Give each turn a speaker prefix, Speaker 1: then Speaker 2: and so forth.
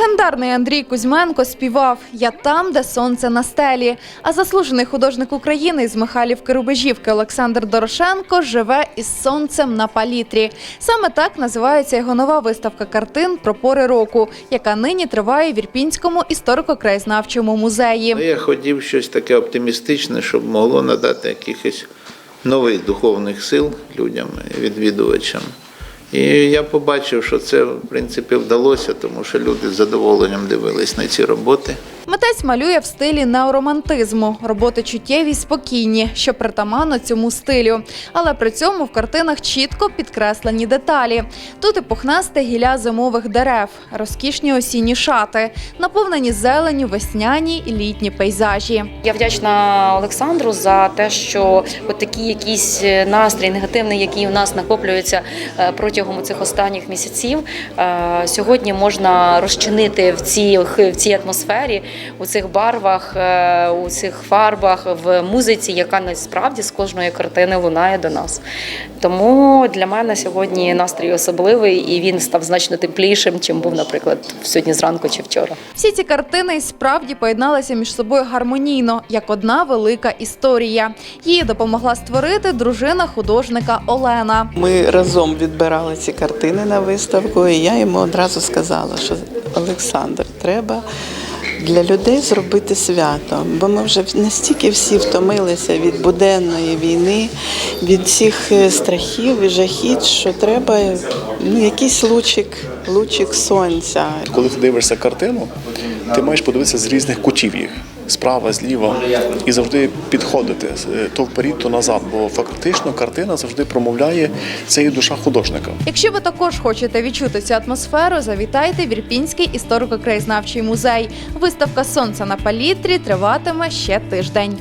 Speaker 1: Легендарний Андрій Кузьменко співав Я там, де сонце на стелі. А заслужений художник України з Михайлівки Рубежівки Олександр Дорошенко живе із сонцем на палітрі. Саме так називається його нова виставка картин про пори року, яка нині триває в Ірпінському історико-краєзнавчому музеї.
Speaker 2: Я хотів щось таке оптимістичне, щоб могло надати якихось нових духовних сил людям, відвідувачам. І я побачив, що це в принципі вдалося, тому що люди з задоволенням дивились на ці роботи.
Speaker 1: Митець малює в стилі неоромантизму. Роботи чуттєві й спокійні, що притаманно цьому стилю. Але при цьому в картинах чітко підкреслені деталі. Тут і пухнасте гілля зимових дерев, розкішні осінні шати, наповнені зеленю, весняні і літні пейзажі.
Speaker 3: Я вдячна Олександру за те, що от такий якийсь настрій негативний, який у нас накоплюється е, протягом цих останніх місяців, е, сьогодні можна розчинити в цій, в цій атмосфері, у цих барвах, е, у цих фарбах, в музиці, яка насправді з кожної картини лунає до нас. Тому для мене сьогодні настрій особливий і він став значно теплішим, чим був, наприклад, сьогодні зранку чи вчора.
Speaker 1: Всі ці картини справді поєдналися між собою гармонійно, як одна велика історія. Її допомогла створити дружина художника Олена.
Speaker 4: Ми разом відбирали ці картини на виставку, і я йому одразу сказала, що Олександр, треба для людей зробити свято, бо ми вже настільки всі втомилися від буденної війни, від всіх е, страхів і жахіт, що треба ну, якийсь лучик, лучик сонця.
Speaker 5: Коли ти дивишся картину, ти маєш подивитися з різних кутів їх. Справа, зліва, і завжди підходити е, то вперед, то назад. Бо фактично картина завжди промовляє це і душа художника.
Speaker 1: Якщо ви також хочете відчути цю атмосферу, завітайте в Ірпінський історико-краєзнавчий музей. Виставка сонця на палітрі триватиме ще тиждень.